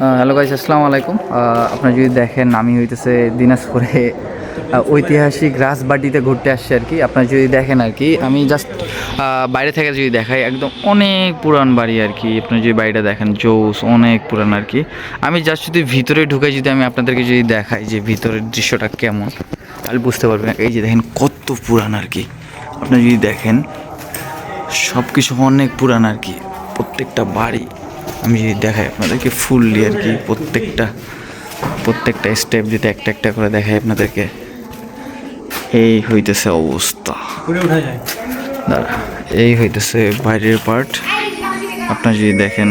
Hello guys আসসালামু আলাইকুম। আপনারা যদি দেখেন, আমি হইতেছে দিনাজপুরে ঐতিহাসিক রাজবাটিতে ঘুরতে আসছি আর কি। আপনারা যদি দেখেন আর কি, আমি জাস্ট বাইরে থেকে যদি দেখাই, একদম অনেক পুরান বাড়ি আর কি। আপনারা যদি বাড়িটা দেখেন, জোস, অনেক পুরান আর কি। আমি জাস্ট যদি ভিতরে ঢুকে যদি আমি আপনাদেরকে যদি দেখাই যে ভিতরের দৃশ্যটা কেমন, তাহলে বুঝতে পারবেন, এই যে দেখেন কত পুরান আর কি। আপনারা যদি দেখেন সব কিছু অনেক পুরান আর কি। প্রত্যেকটা বাড়ি আমি যদি দেখাই আপনাদেরকে ফুললি আর কি প্রত্যেকটা প্রত্যেকটা স্টেপ যদি একটা একটা করে দেখাই আপনাদেরকে। এই হইতেছে অবস্থা। দাঁড়া এই হইতেছে বাইরের পার্ট আপনারা যদি দেখেন।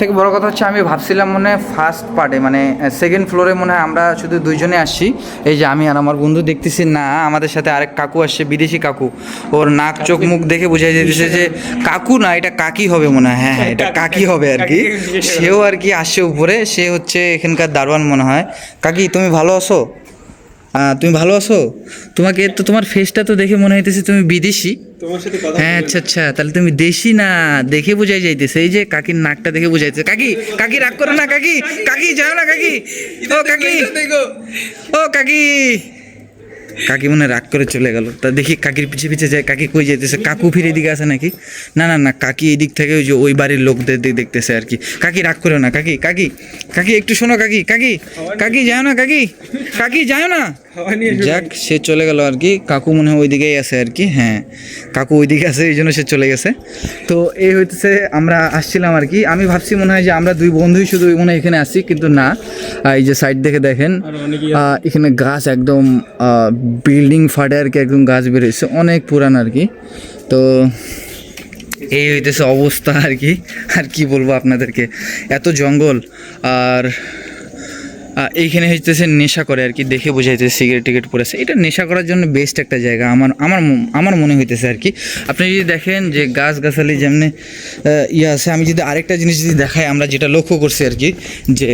থেকে বড় কথা হচ্ছে আমি ভাবছিলাম মনে হয় ফার্স্ট পার্টে মানে সেকেন্ড ফ্লোরে মনে হয় আমরা শুধু দুইজনে আসছি। এই যে আমি আর আমার বন্ধু দেখতেছি না আমাদের সাথে আরেক কাকু আসছে বিদেশি কাকু। ওর নাক চোখ মুখ দেখে বোঝা যাইতেছে যে কাকু। না এটা কাকি হবে মনে হয়। হ্যাঁ হ্যাঁ এটা কাকি হবে আর কি। সেও আর কি আসছে উপরে সে হচ্ছে এখানকার দারোয়ান মনে হয়। কাকি তুমি ভালো আছো? তুমি ভালো আছো? তোমাকে তো তোমার ফেসটা তো দেখে মনে হইতেছে তুমি বিদেশি। হ্যাঁ আচ্ছা আচ্ছা তাহলে তুমি দেশি না দেখে বোঝাই যাইতেছে? এই যে কাকির নাকটা দেখে বোঝাইতেছে কাকি কাকি রাগ করো না কাকি কাকি যাও না কাকি। ও কাকি। ও কাকি। কাকি মনে রাগ করে চলে গেল। তা দেখি কাকির পিছে পিছে যায় কাকি কই যাইতেছে? কাকু ফিরে এদিকে আসে নাকি? না না না কাকি এই দিক থেকে ওই যে ওই বাড়ির লোকদের দিক দেখতেছে আর কি। কাকি রাগ করো না কাকি কাকি কাকি একটু শোনো কাকি কাকি কাকি যাও না কাকি কাকি যাও না। যাক সে চলে গেল আর কি। কাকু মনে হয় ওইদিকেই আছে আর কি হ্যাঁ। কাকু ওইদিকে আছে এই জন্য সে চলে গেছে। তো এই হইতেছে আমরা আসছিলাম আর কি। আমি ভাবছি মনে হয় যে আমরা দুই বন্ধুই শুধু মনে হয় এখানে আসি কিন্তু না। এই যে সাইড দেখে দেখেন এখানে গাছ একদম বিল্ডিং ফাটে আর কি, একদম গাছ বেরোচ্ছে অনেক পুরান আর কি। তো এই হইতেছে অবস্থা আর কি আর কি বলব আপনাদেরকে। এত জঙ্গল, আর এইখানে হইতেছে নেশা করে আর কি, দেখে বোঝাইতেছে সিগারেট টিকেট পড়েছে। এটা নেশা করার জন্য বেস্ট একটা জায়গা, আমার আমার আমার মনে হইতেছে আর কি। আপনি যদি দেখেন যে গাছ গাছালি যেমনি ইয়ে আছে, আমি যদি আরেকটা জিনিস যদি দেখাই, আমরা যেটা লক্ষ্য করছি আর কি, যে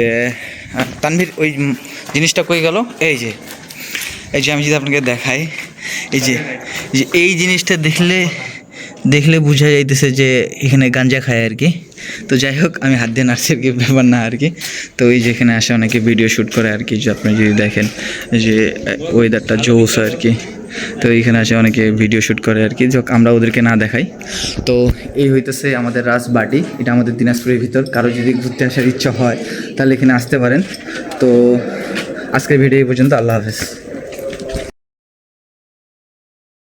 তানভীর, ওই জিনিসটা কই গেল? এই যে এই যে আমি যদি আপনাকে দেখাই, এই যে এই জিনিসটা দেখলে দেখলে বোঝা যাইতেছে যে এখানে গাঞ্জা খায় আর কি। তো যাই হোক, আমি হাত দিয়ে নাচছি আর কি, ব্যাপার না আর কি। তো এই যেখানে আসে অনেকে ভিডিও শ্যুট করে আর কি, যে আপনি যদি দেখেন যে ওয়েদারটা জোস আর কি। তো এইখানে আসে অনেকে ভিডিও শ্যুট করে আর কি। যাক, আমরা ওদেরকে না দেখাই। তো এই হইতেছে আমাদের রাজবাটি এটা আমাদের দিনাজপুরের ভিতর। কারও যদি ঘুরতে আসার ইচ্ছা হয়, তাহলে এখানে আসতে পারেন। তো আজকের ভিডিও এই পর্যন্ত। আল্লাহ হাফেজ।